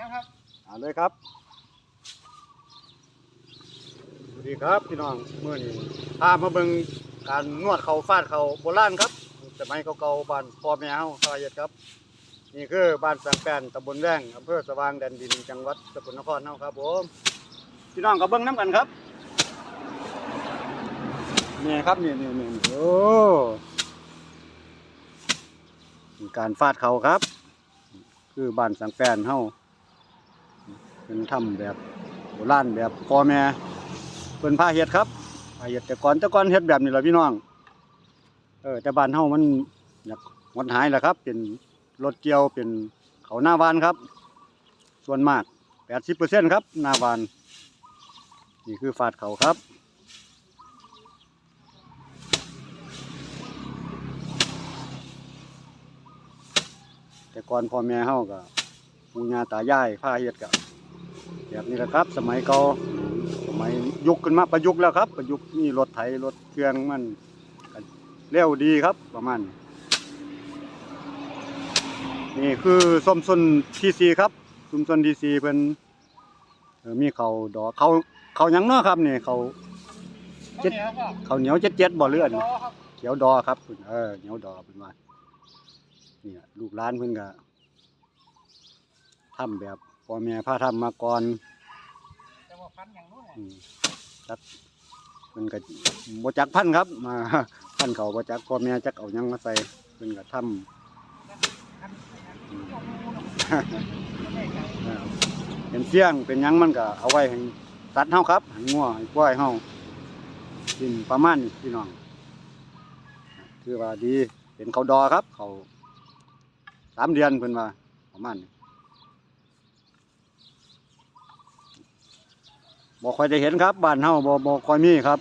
ครับเอาเลยครับสวัสดีครับพี่น้องเมื่อนี้พามาเบิ่งการนวดเขาฟาดเขาโบราณครับสมัยเก่าๆบ้านพ่อแม่เฮาสาเหตุครับ นี่คือบ้านสังแปนตำบลแว้งอำเภอสว่างแดนดินจังหวัดสกลนครเฮาครับผมพี่น้องก็เบิ่งน้ำกันครับนี่ครับนี่นี่นี่โอ้การฟาดเขาครับ คือบ้านสังแปนเฮา เป็นทำแบบโบราณแบบพ่อแม่เพิ่นพาเฮ็ดครับพาเฮ็ดแต่ก่อนแต่ก่อนเฮ็ดแบบนี้ล่ะพี่น้องเออแต่บ้านเฮามันอยากหมดหายแหล้วครับ เป็นรถเกี่ยวเป็นเขาหน้าวานครับ ส่วนมาก80%ครับหน้าวาน นี่คือฟาดเขาครับแต่ก่อนพ่อแม่เฮาก็ปู่ย่าตายายพาเฮ็ดก็ แบบนี้แหละครับ สมัยเก่าสมัยยุคขึ้นมาประยุกต์แล้วครับ ประยุกต์นี่รถไถรถเครื่องมันเร็วดีครับประมาณนี้นี่คือส้มส้นทีซีครับส้มส้นทีซีเพิ่นเออมีเขาดอกเขาเขายังเนาะครับนี่เขาเจ็ดเขาเหนียวเจ็ดเจ็ดบ่อเลื่อนดเขียวดอครับเพิ่นเออเหนียวดอเพิ่นว่านี่ลูกหลานเพิ่อนก็ทำแบบ พ่อแม่พาทำมาก่อนแต่ว่าพันอย่างนู้นเนี่ยอืมจักมันก็บ่จักพันครับ มาพันเขาบ่จักพ่อแม่จักเอาหยังมาใส่เพิ่นก็ทำพันอืมไม่ใช่เออเป็นเสียงเป็นหยังมันก็เอาไว้ให้สัตว์เฮาครับให้งัวให้ควายเฮากินประมาณนี้พี่น้องคือว่าดีเป็นเขาดอครับ เขาสามเดือนเพิ่นว่าประมาณนี้ บ่ค่อยได้เห็นครับบ้านเฮาบ่บ่ค่อยมีครับ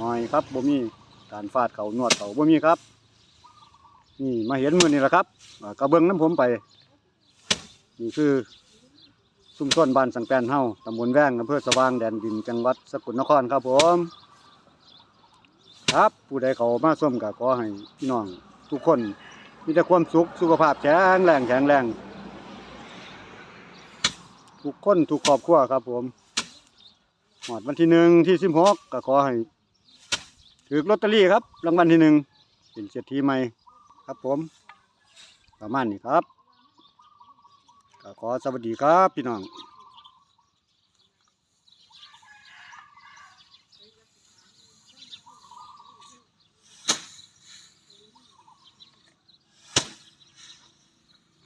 น้อยครับบ่มีการฟาดเขานวดเขาบ่มีครับ นี่มาเห็นมือนี้แหละครับกระเบื้องน้ำผมไป นี่คือชุมชนบ้านสังแปนเฮาตำบลแว้งอำเภอสว่างแดนดินจังหวัดสกลนครครับผม ครับผู้ใดเขามาส้มก็ขอให้พี่น้องทุกคนมีแต่ความสุขสุขภาพแข็งแรงแข็งแรงทุกคนทุกครอบครัวครับผม หอดวันที่หนึ่งที่สิบหกก็ขอให้ถือลอตเตอรี่ครับ รางวัลที่หนึ่งเป็นเศรษฐีใหม่ครับผม ประมาณนี้ครับก็ขอสวัสดีครับพี่น้อง